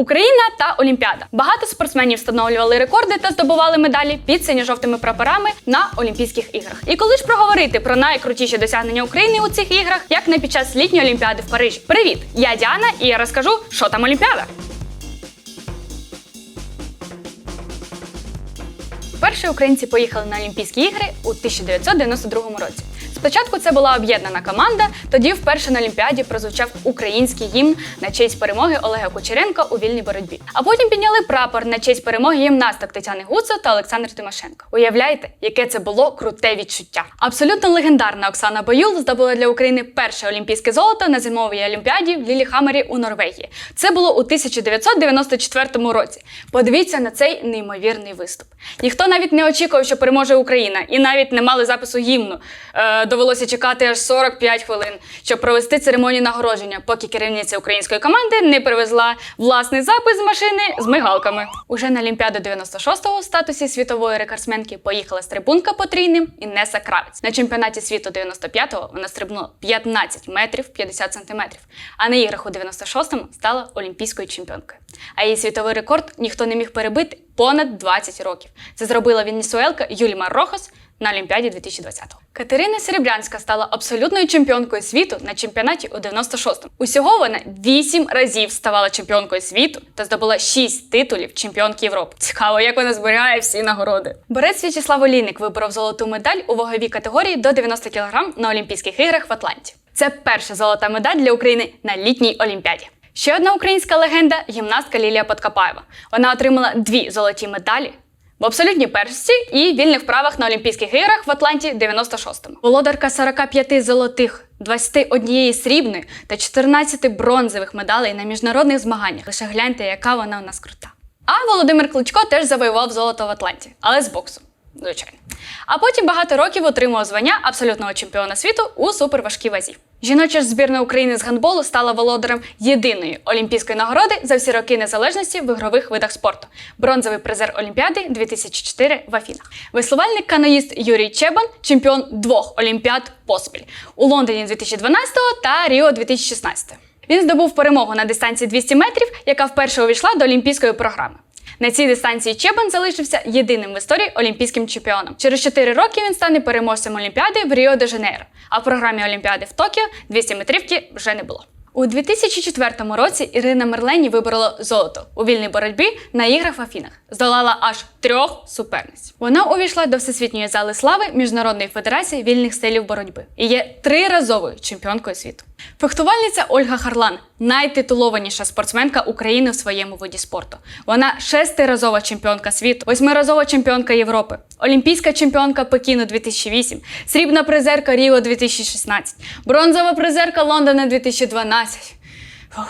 Україна та Олімпіада. Багато спортсменів встановлювали рекорди та здобували медалі під синьо-жовтими прапорами на Олімпійських іграх. І коли ж проговорити про найкрутіші досягнення України у цих іграх, як не під час літньої олімпіади в Парижі. Привіт! Я Діана, і я розкажу, що там Олімпіада. Перші українці поїхали на Олімпійські ігри у 1992 році. Спочатку це була об'єднана команда. Тоді вперше на Олімпіаді прозвучав український гімн на честь перемоги Олега Кучеренка у вільній боротьбі. А потім підняли прапор на честь перемоги гімнасток Тетяни Гуцо та Олександр Тимошенко. Уявляєте, яке це було круте відчуття? Абсолютно легендарна Оксана Боюл здобула для України перше олімпійське золото на зимовій олімпіаді в Ліліхаммері у Норвегії. Це було у 1994 році. Подивіться на цей неймовірний виступ. Ніхто навіть не очікував, що переможе Україна, і навіть не мали запису гімну. Е, довелося чекати аж 45 хвилин, щоб провести церемонію нагородження, поки керівниця української команди не привезла власний запис з машини з мигалками. Уже на Олімпіаду 96-го у статусі світової рекордсменки поїхала стрибунка потрійним Інеса Кравець. На чемпіонаті світу 95-го вона стрибнула 15 метрів 50 сантиметрів. А на іграх у 96-му стала олімпійською чемпіонкою. А її світовий рекорд ніхто не міг перебити понад 20 років. Це зробила венесуелка Юлімар Рохос на Олімпіаді 2020-го. Катерина Серебрянська стала абсолютною чемпіонкою світу на чемпіонаті у 96-му. Усього вона 8 разів ставала чемпіонкою світу та здобула 6 титулів чемпіонки Європи. Цікаво, як вона зберігає всі нагороди. Борець В'ячеслав Олійник виборов золоту медаль у ваговій категорії до 90 кг на Олімпійських іграх в Атланті. Це перша золота медаль для України на літній олімпіаді. Ще одна українська легенда гімнастка Лілія Подкопаєва. Вона отримала дві золоті медалі в абсолютній першості і вільних вправах на Олімпійських іграх в Атланті 96-му. Володарка 45 золотих, 21 срібної та 14 бронзових медалей на міжнародних змаганнях. Лише гляньте, яка вона у нас крута. А Володимир Кличко теж завоював золото в Атланті, але з боксу. Звичайно. А потім багато років отримував звання абсолютного чемпіона світу у суперважкій вазі. Жіноча ж збірна України з гандболу стала володарем єдиної олімпійської нагороди за всі роки незалежності в ігрових видах спорту. Бронзовий призер Олімпіади 2004 в Афінах. Веслувальник каноїст Юрій Чебан, чемпіон двох олімпіад поспіль у Лондоні 2012 та Ріо 2016. Він здобув перемогу на дистанції 200 метрів, яка вперше увійшла до олімпійської програми. На цій дистанції Чебан залишився єдиним в історії олімпійським чемпіоном. Через 4 роки він стане переможцем Олімпіади в Ріо де Жанейро. А в програмі Олімпіади в Токіо 200 метрівки вже не було. У 2004 році Ірина Мерлені виборола золото у вільній боротьбі на іграх в Афінах. Здолала аж трьох суперниць. Вона увійшла до Всесвітньої зали слави Міжнародної федерації вільних стилів боротьби і є триразовою чемпіонкою світу. Фехтувальниця Ольга Харлан найтитулованіша спортсменка України в своєму виді спорту. Вона шестиразова чемпіонка світу, восьмиразова чемпіонка Європи, олімпійська чемпіонка Пекіну 2008, срібна призерка Ріо 2016, бронзова призерка Лондона 2012. Фух.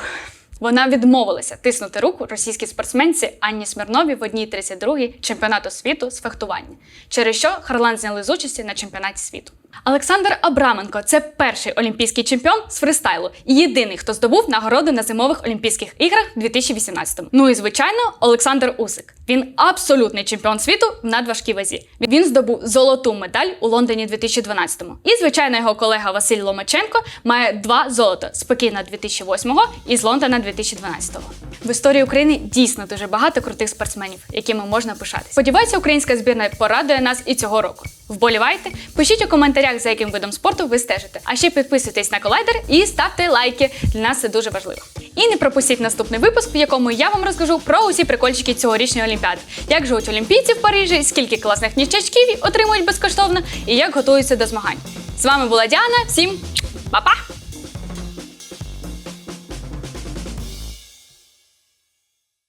Вона відмовилася тиснути руку російській спортсменці Анні Смірновій в одній 32-й чемпіонату світу з фехтування, через що Харлан зняли з участі на чемпіонаті світу. Олександр Абраменко це перший олімпійський чемпіон з фристайлу і єдиний, хто здобув нагороди на зимових Олімпійських іграх 2018 Ну і звичайно, Олександр Усик. Він абсолютний чемпіон світу в надважкій вазі. Він здобув золоту медаль у Лондоні 2012-му. І звичайно, його колега Василь Ломаченко має два золота з Пекіна 2008-го і з Лондона 2012-го. В історії України дійсно дуже багато крутих спортсменів, якими можна пишатися. Сподіваюся, українська збірна порадує нас і цього року. Вболівайте, пишіть у коментарях, за яким видом спорту ви стежите. А ще підписуйтесь на колайдер і ставте лайки. Для нас це дуже важливо. І не пропустіть наступний випуск, в якому я вам розкажу про усі прикольчики цьогорічної олімпіади, як живуть олімпійці в Парижі, скільки класних ніщачків отримують безкоштовно і як готуються до змагань. З вами була Діана. Всім па-па!